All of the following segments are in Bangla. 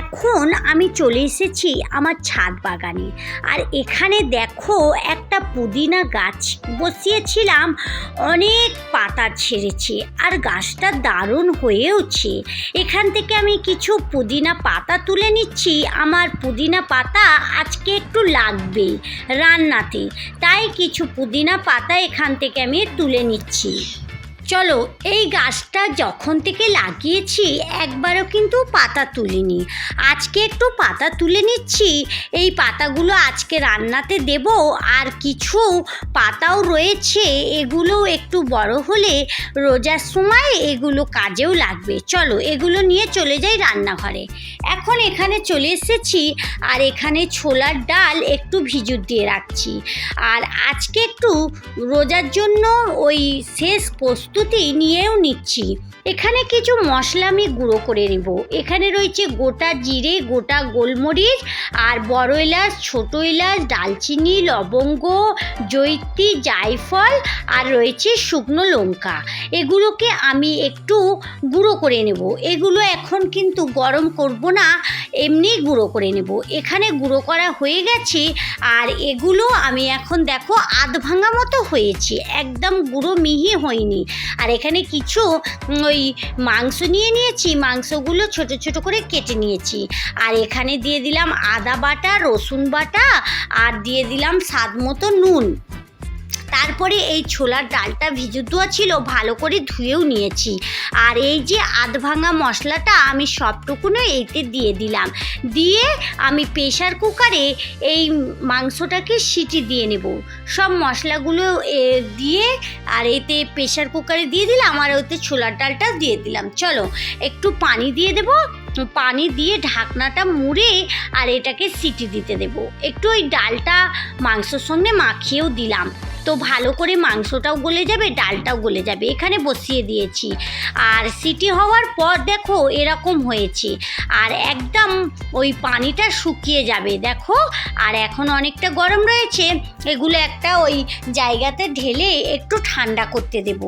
এখন আমি চলে এসেছি আমার ছাদ বাগানে। আর এখানে দেখো একটা পুদিনা গাছ বসিয়েছিলাম, অনেক পাতা ছেড়েছে আর গাছটা দারুণ হয়েওছে। এখান থেকে আমি কিছু পুদিনা পাতা তুলে নিচ্ছি। আমার পুদিনা পাতা আজকে একটু লাগবে রান্নাতে, তাই কিছু পুদিনা পাতা এখান থেকে আমি তুলে নিচ্ছি। চলো, এই গাছটা যখন থেকে লাগিয়েছি, একবারও কিন্তু পাতা তুলিনি। আজকে একটু পাতা তুলে নিচ্ছি। এই পাতাগুলো আজকে রান্নাতে দেব, আর কিছু পাতাও রয়েছে, এগুলো একটু বড় হলে রোজার সময় এগুলো কাজেও লাগবে। চলো, এগুলো নিয়ে চলে যাই রান্নাঘরে। এখন এখানে চলে এসেছি, আর এখানে ছোলার ডাল একটু ভিজুর দিয়ে রাখছি। আর আজকে একটু রোজার জন্য ওই শেষ প্রস্তুতি নিয়েও নিচ্ছি। এখানে কিছু মশলা আমি গুঁড়ো করে নেব। এখানে রয়েছে গোটা জিরে, গোটা গোলমরিচ আর বড় এলাচ, ছোটো এলাচ, ডালচিনি, লবঙ্গ জৈত্রী জায়ফল আর রয়েছে শুকনো লঙ্কা। এগুলোকে আমি একটু গুঁড়ো করে নেব। এগুলো এখন কিন্তু গরম করব না, এমনি গুঁড়ো করে নেব। এখানে গুঁড়ো করা হয়ে গেছে আর এগুলো আমি এখন দেখো আধ ভাঙা মতো হয়েছে। একদম গুঁড়ো মিহি হয়নি। আর এখানে কিছু ওই মাংস নিয়ে নিয়েছি, মাংসগুলো ছোট ছোট করে কেটে নিয়েছি। আর এখানে দিয়ে দিলাম আদা বাটা, রসুন বাটা, আর দিয়ে দিলাম স্বাদ মতো নুন। তারপরে এই ছোলার ডালটা ভিজু দেওয়া ছিল, ভালো করে ধুয়েও নিয়েছি। আর এই যে আধ ভাঙা মশলাটা আমি সবটুকুনো এইতে দিয়ে দিলাম। দিয়ে আমি প্রেশার কুকারে এই মাংসটাকে সিটি দিয়ে নেব। সব মশলাগুলো দিয়ে আর এতে প্রেশার কুকারে দিয়ে দিলাম আর ওতে ছোলার ডালটা দিয়ে দিলাম। চলো, একটু পানি দিয়ে দেবো। পানি দিয়ে ঢাকনাটা মুড়ে আর এটাকে সিটি দিতে দেব। একটু ওই ডালটা মাংসর সঙ্গে মাখিয়েও দিলাম। তো ভালো করে মাংসটাও গলে যাবে, ডালটাও গলে যাবে। এখানে বসিয়ে দিয়েছি। আর সিটি হওয়ার পর দেখো এরকম হয়েছে। আর একদম ওই পানিটা শুকিয়ে যাবে, দেখো। আর এখন অনেকটা গরম রয়েছে। এগুলো একটা ওই জায়গাতে ঢেলে একটু ঠান্ডা করতে দেব।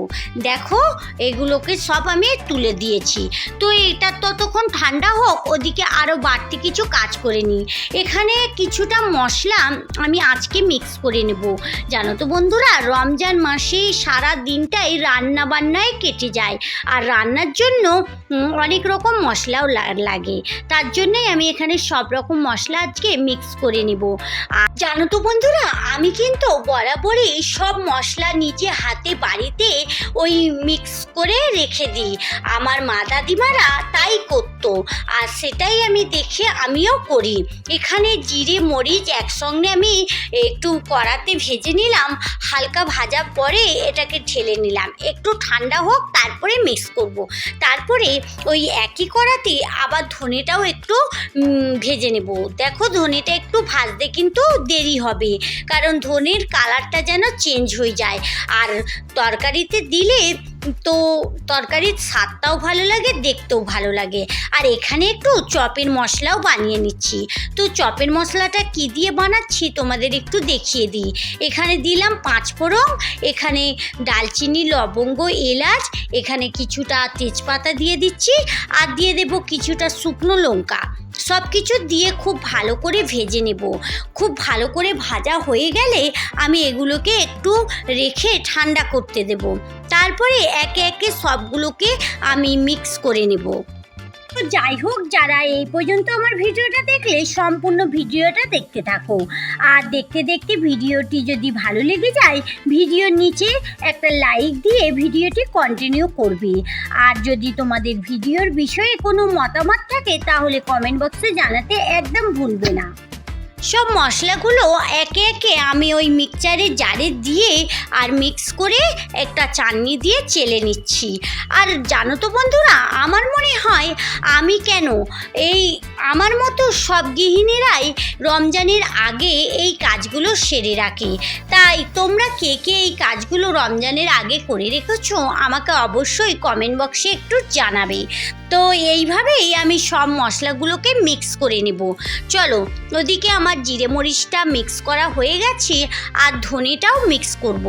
দেখো, এগুলোকে সব আমি তুলে দিয়েছি। তো এটা ততক্ষণ ঠান্ডা হোক, ওদিকে আরও বাড়তি কিছু কাজ করে নিই। এখানে কিছুটা মশলা আমি আজকে মিক্স করে নেব। জানো তো বন্ধুরা, রমজান মাসে সারা দিনটাই রান্না বান্নায় কেটে যায়। আর রান্নার জন্য অনেক রকম মশলাও লাগে। তার জন্যই আমি এখানে সব রকম মশলা আজকে মিক্স করে নেব। আর জানো তো বন্ধুরা, আমি কিন্তু বরাবরই সব মশলা নিজে হাতে বাড়িতে ওই মিক্স করে রেখে দিই। আমার মা দাদিমারা তাই করতো, আর সেটাই আমি দেখে আমিও করি। এখানে জিরে, মরিচ একসঙ্গে আমি একটু কড়াতে ভেজে নিলাম, হালকা ভাজা পরে এটাকে ঢেলে নিলাম। একটু ঠান্ডা হোক, তারপরে মিক্স করব। তারপরে ওই একই কড়াতে আবার ধনেটাও একটু ভেজে নেব। দেখো ধনেটা একটু ভাজতে কিন্তু দেরি হবে, কারণ ধনের কালারটা যেন চেঞ্জ হয়ে যায়। আর তরকারিতে দিলে তো তরকারির স্বাদটাও ভালো লাগে, দেখতেও ভালো লাগে। আর এখানে একটু চপের মশলাও বানিয়ে নিচ্ছি। তো চপের মশলাটা কি দিয়ে বানাচ্ছি তোমাদের একটু দেখিয়ে দিই। এখানে দিলাম পাঁচ ফোড়ন, এখানে ডালচিনি, লবঙ্গ, এলাচ, এখানে কিছুটা তেজপাতা দিয়ে দিচ্ছি, আর দিয়ে দেব কিছুটা শুকনো লঙ্কা। সব কিছু দিয়ে খুব ভালো করে ভেজে নেব। খুব ভালো করে ভাজা হয়ে গেলে আমি এগুলোকে একটু রেখে ঠান্ডা করতে দেব। তারপরে একে একে সবগুলোকে আমি মিক্স করে নেব। তো যাই হোক, যারা এই পর্যন্ত আমার ভিডিওটা দেখলে, সম্পূর্ণ ভিডিওটা দেখতে থাকো। আর দেখতে দেখতে ভিডিওটি যদি ভালো লেগে যায়, ভিডিওর নিচে একটা লাইক দিয়ে ভিডিওটি কন্টিনিউ করবে। আর যদি তোমাদের ভিডিওর বিষয়ে কোনো মতামত থাকে, তাহলে কমেন্ট বক্সে জানাতে একদম ভুলবে না। সব মশলাগুলো একে একে আমি ওই মিক্সচারে জারে দিয়ে আর মিক্স করে একটা চাটনি দিয়ে চেলে নিচ্ছি। আর জানো তো বন্ধুরা, আমার মনে হয় আমি কেন এই আমার মতো সব গৃহিণীরাই রমজানের আগে এই কাজগুলো সেরে রাখে। তাই তোমরা কে কে এই কাজগুলো রমজানের আগে করে রেখেছো আমাকে অবশ্যই কমেন্ট বক্সে একটু জানাবে। তো এইভাবেই আমি সব মশলাগুলোকে মিক্স করে নেব। চলো, ওদিকে আমার জিরে মরিচটা মিক্স করা হয়ে গেছে আর ধনেটাও মিক্স করব।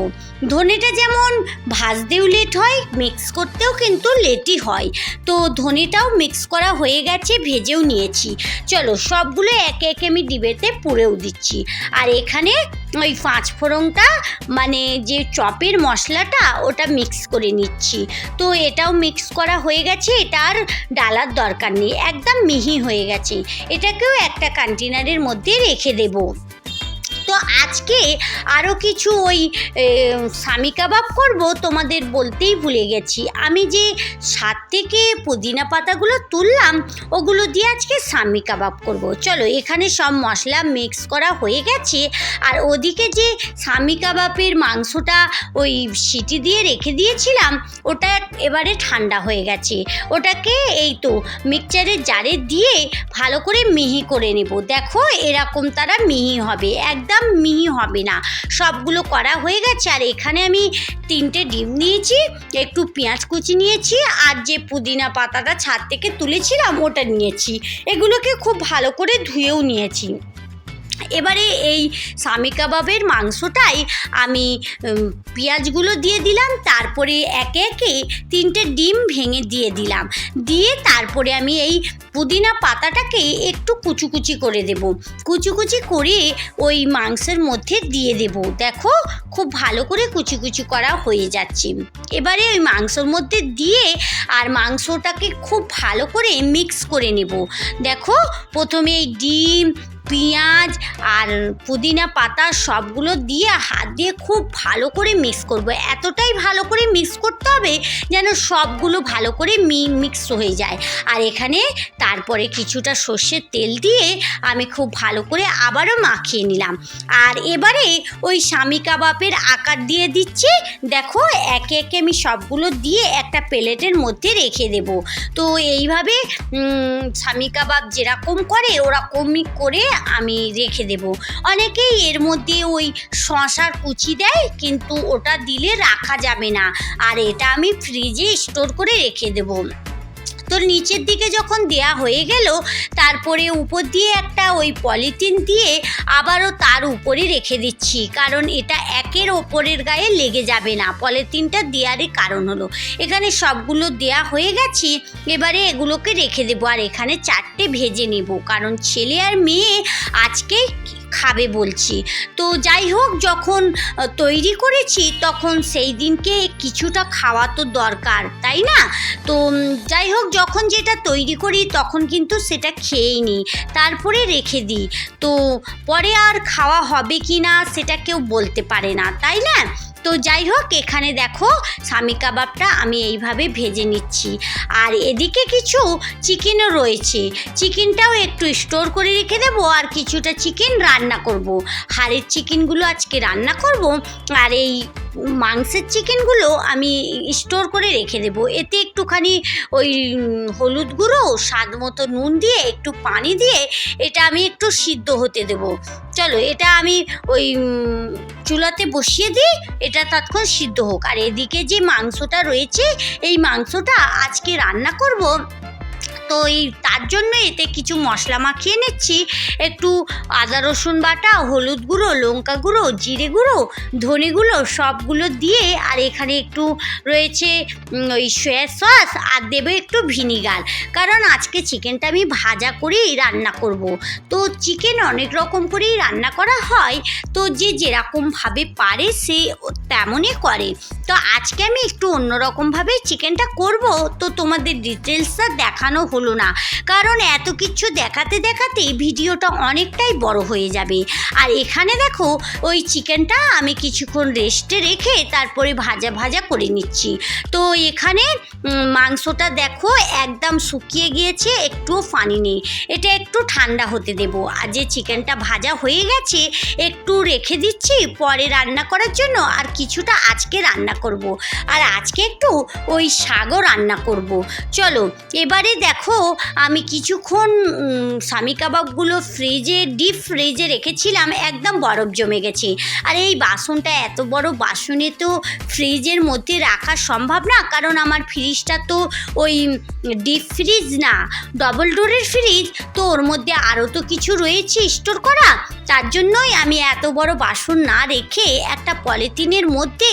ধনেটা যেমন ভাজতেও লেট হয় মিক্স করতেও কিন্তু লেটই হয়। তো ধনেটাও মিক্স করা হয়ে গেছে, ভেজেও নিয়েছি। চলো সবগুলো একে একে আমি ডিবেতে পুড়েও দিচ্ছি। আর এখানে ওই পাঁচ ফোড়নটা মানে যে চপের মশলাটা, ওটা মিক্স করে নিচ্ছি। তো এটাও মিক্স করা হয়ে গেছে, এটা আর ডালার দরকার নেই, একদম মিহি হয়ে গেছে। এটাকেও একটা কন্টেনারের মধ্যে রেখে দেবো তো আজকে আরও কিছু ওই স্বামী কাবাব করব তোমাদের বলতেই ভুলে গেছি। আমি যে সাত থেকে পুদিনা পাতাগুলো তুললাম, ওগুলো দিয়ে আজকে স্বামী কাবাব করব। চলো, এখানে সব মশলা মিক্স করা হয়ে গেছে। আর ওদিকে যে স্বামী কাবাবের মাংসটা ওই সিটি দিয়ে রেখে দিয়েছিলাম, ওটা এবারে ঠান্ডা হয়ে গেছে। ওটাকে এই তো মিক্সচারের জারে দিয়ে ভালো করে মিহি করে নেব। দেখো, এরকম তারা মিহি হবে। একদম মিহি হবে না। সবগুলো করা হয়ে গেছে, আর এখানে আমি তিনটে ডিম নিয়েছি, একটু পেঁয়াজ কুচি নিয়েছি, আর যে পুদিনা পাতাটা ছাদ থেকে তুলেছিলাম ওটা নিয়েছি। এগুলোকে খুব ভালো করে ধুয়েও নিয়েছি। এবারে এই স্বামী কাবাবের মাংসটাই আমি পেঁয়াজগুলো দিয়ে দিলাম, তারপরে একে একে তিনটে ডিম ভেঙে দিয়ে দিলাম। দিয়ে তারপরে আমি এই পুদিনা পাতাটাকে একটু কুচি কুচি করে দেব। কুচি কুচি করে ওই মাংসের মধ্যে দিয়ে দেব। দেখো, খুব ভালো করে কুচি করা হয়ে যাচ্ছে। এবারে ওই মাংসর মধ্যে দিয়ে আর মাংসটাকে খুব ভালো করে মিক্স করে নেব। দেখো, প্রথমে এই ডিম পেঁয়াজ আর পুদিনা পাতা সবগুলো দিয়ে হাত দিয়ে খুব ভালো করে মিক্স করব। এতটাই ভালো করে মিক্স করতে হবে যেন সবগুলো ভালো করে মি মিক্স হয়ে যায়। আর এখানে তারপরে কিছুটা সর্ষের তেল দিয়ে আমি খুব ভালো করে আবারও মাখিয়ে নিলাম। আর এবারে ওই স্বামী কাবাবের আকার দিয়ে দিচ্ছি। দেখো, একে একে আমি সবগুলো দিয়ে একটা প্লেটের মধ্যে রেখে দেব। তো এইভাবে স্বামী কাবাব যেরকম করে ওরকমই করে আমি রেখে দেব। অনেকেই এর মধ্যে ওই শশার কুচি দেয়, কিন্তু ওটা দিলে রাখা যাবে না। আর এটা আমি ফ্রিজে স্টোর করে রেখে দেবো। তো নিচের দিকে যখন দেয়া হয়ে গেল, তারপরে উপর দিয়ে একটা ওই পলিথিন দিয়ে আবারও তার উপরে রেখে দিচ্ছি, কারণ এটা একের ওপরের গায়ে লেগে যাবে না। পলিথিনটা দেওয়ারই কারণ হলো। এখানে সবগুলো দেয়া হয়ে গেছে, এবারে এগুলোকে রেখে দেবো। আর এখানে চারটে ভেজে নেব, কারণ ছেলে আর মেয়ে আজকে খাবে বলছি। তো যাই হোক, যখন তৈরি করেছি, তখন সেই দিনকে কিছুটা খাওয়া তো দরকার, তাই না? তো যাই হোক, যখন যেটা তৈরি করি, তখন কিন্তু সেটা খেয়েই নিই। তারপরে রেখে দিই। তো, পরে আর খাওয়া হবে কি না, সেটা কেউ বলতে পারে না, তাই না? তো যাই হোক, এখানে দেখো স্বামী কাবাবটা আমি এইভাবে ভেজে নিচ্ছি। আর এদিকে কিছু চিকেনও রয়েছে। চিকেনটাও একটু স্টোর করে রেখে দেব আর কিছুটা চিকেন রান্না করব। হাড়ের চিকেনগুলো আজকে রান্না করব। আর এই মাংসের চিকেনগুলো আমি স্টোর করে রেখে দেবো। এতে একটুখানি ওই হলুদ গুঁড়ো, স্বাদ মতো নুন দিয়ে, একটু পানি দিয়ে এটা আমি একটু সিদ্ধ হতে দেবো। চলো, এটা আমি ওই চুলাতে বসিয়ে দিই, এটা তৎক্ষণ সিদ্ধ হোক। আর এদিকে যে মাংসটা রয়েছে, এই মাংসটা আজকে রান্না করব তো এই তার জন্য এতে কিছু মশলা মাখিয়ে নিচ্ছি। একটু আদা রসুন বাটা, হলুদ গুঁড়ো, লঙ্কা গুঁড়ো, জিরে গুঁড়ো, ধনে গুঁড়ো সবগুলো দিয়ে আর এখানে একটু রয়েছে ওই সয়া সস আর দেবে একটু ভিনিগার। কারণ আজকে চিকেনটা আমি ভাজা করেই রান্না করব। তো চিকেন অনেক রকম করেই রান্না করা হয়, তো যে যেরকমভাবে পারে সে তেমনই করে। তো আজকে আমি একটু অন্যরকমভাবে চিকেনটা করব। তো তোমাদের ডিটেলসটা দেখানো হলো। হলো না। কারণ এত কিছু দেখাতে দেখাতে ভিডিওটা অনেকটাই বড় হয়ে যাবে। আর এখানে দেখো, ওই চিকেনটা আমি কিছুক্ষণ রেস্টে রেখে তারপরে ভাজা ভাজা করে নিচ্ছি। তো এখানে মাংসটা দেখো একদম শুকিয়ে গিয়েছে, একটুও পানি নেই। এটা একটু ঠান্ডা হতে দেবো। আর যে চিকেনটা ভাজা হয়ে গেছে, একটু রেখে দিচ্ছি, পরে রান্না করার জন্য আর কিছুটা আজকে রান্না করব। আর আজকে একটু ওই শাকও রান্না করব। চলো, এবারে দেখো আমি কিছুক্ষণ স্বামী কাবাবগুলো ফ্রিজে, ডিপ ফ্রিজে রেখেছিলাম, একদম বরফ জমে গেছে। আর এই বাসনটা এত বড় বাসনে তো ফ্রিজের মধ্যে রাখা সম্ভব না, কারণ আমার ফ্রিজটা তো ওই ডিপ ফ্রিজ না ডবল ডোরের ফ্রিজ, তো ওর মধ্যে আরও তো কিছু রয়েছে স্টোর করা। তার জন্যই আমি এত বড় বাসন না রেখে একটা পলিথিনের মধ্যে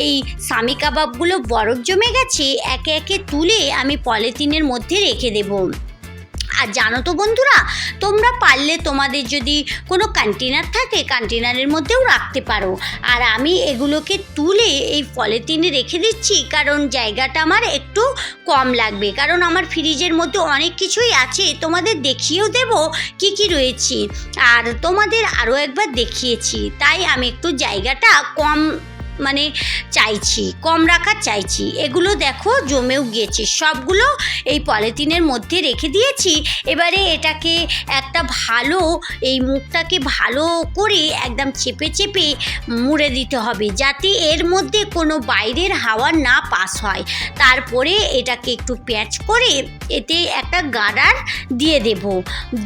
এই স্বামী কাবাবগুলো বরফ জমে গেছে, একে একে তুলে আমি পলিথিনের মধ্যে রেখে দেবো। আর জানো তো বন্ধুরা, তোমরা পারলে তোমাদের যদি কোনো কন্টেনার থাকে কন্টেনারের মধ্যেও রাখতে পারো। আর আমি এগুলোকে তুলে এই পলিথিনে রেখে দিচ্ছি, কারণ জায়গাটা আমার একটু কম লাগবে। কারণ আমার ফ্রিজের মধ্যে অনেক কিছুই আছে, তোমাদের দেখিয়েও দেব কি কি রয়েছে। আর তোমাদের আরও একবার দেখিয়েছি, তাই আমি একটু জায়গাটা কম মানে চাইছি কম রাখার চাইছি। এগুলো দেখো জমেও গিয়েছে। সবগুলো এই পলিথিনের মধ্যে রেখে দিয়েছি। এবারে এটাকে একটা ভালো এই মুখটাকে ভালো করে একদম চেপে চেপে মুড়ে দিতে হবে যাতে এর মধ্যে কোনো বাইরের হাওয়া না পাস হয়। তারপরে এটাকে একটু প্যাচ করে এতে একটা গার্ডার দিয়ে দেব।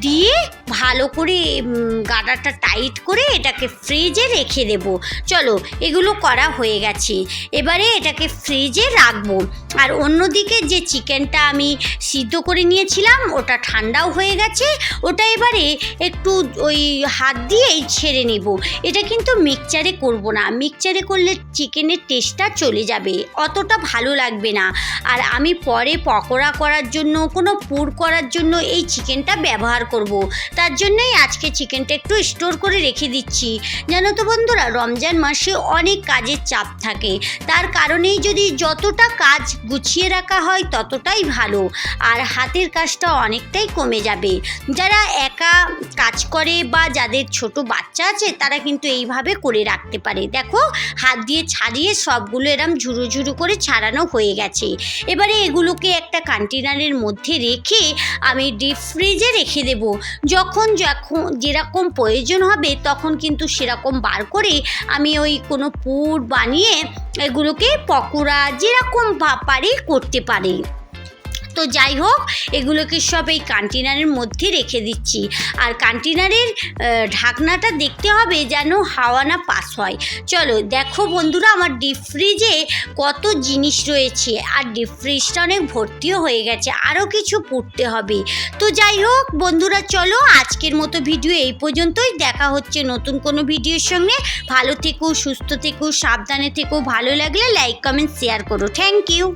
দিয়ে ভালো করে উম, গার্ডারটা টাইট করে এটাকে ফ্রিজে রেখে দেব। চলো এগুলো করা হয়ে গেছে। এবারে এটাকে ফ্রিজে রাখব। আর অন্যদিকে যে চিকেনটা আমি সিদ্ধ করে নিয়েছিলাম, ওটা ঠান্ডাও হয়ে গেছে। ওটা এবারে একটু ওই হাত দিয়েই ছেড়ে নেব। এটা কিন্তু মিক্সচারে করব না। মিক্সচারে করলে চিকেনের টেস্টটা চলে যাবে। অতটা ভালো লাগবে না। আর আমি পরে পকোড়া করার জন্য, কোনো পুর করার জন্য এই চিকেনটা ব্যবহার করব। তার জন্যই আজকে চিকেনটা একটু স্টোর করে রেখে দিচ্ছি। জানো তো বন্ধুরা, রমজান মাসে অনেক কাজের চাপ থাকে। তার কারণেই যদি যতটা কাজ গুছিয়ে রাখা হয় ততটাই ভালো। আর হাতের কাজটা অনেকটাই কমে যাবে। যারা একা কাজ করে বা যাদের ছোট বাচ্চা আছে, তারা কিন্তু এইভাবে করে রাখতে পারে। দেখো, হাত দিয়ে ছাড়িয়ে সবগুলো এরম ঝুরু ঝুরু করে ছাড়ানো হয়ে গেছে। এবারে এগুলোকে একটা কন্টেনারের মধ্যে রেখে আমি ডিপ ফ্রিজে রেখে দেব। যখন যখন যেরকম প্রয়োজন হবে, তখন কিন্তু সেরকম বার করে আমি ওই কোনো পুর বানিয়ে এগুলোকে পকোড়া যেরকম পারে করতে পারি। তো যাই হোক, এগুলোকে সব এই কন্টেনারের মধ্যে রেখে দিচ্ছি। আর কন্টেনারের ঢাকনাটা দেখতে হবে যেন হাওয়া না পাস হয়। চলো, দেখো বন্ধুরা, আমার ডিপ ফ্রিজে কত জিনিস রয়েছে। আর ডিপ ফ্রিজটা অনেক ভর্তিও হয়ে গেছে আরও কিছু পড়তে হবে। তো যাই হোক, বন্ধুরা, চলো, আজকের মতো ভিডিও এই পর্যন্তই। দেখা হচ্ছে নতুন কোনো ভিডিওর সঙ্গে। ভালো থেকো, সুস্থ থেকো, সাবধানে থেকো। ভালো লাগলে লাইক কমেন্ট শেয়ার করো। Thank you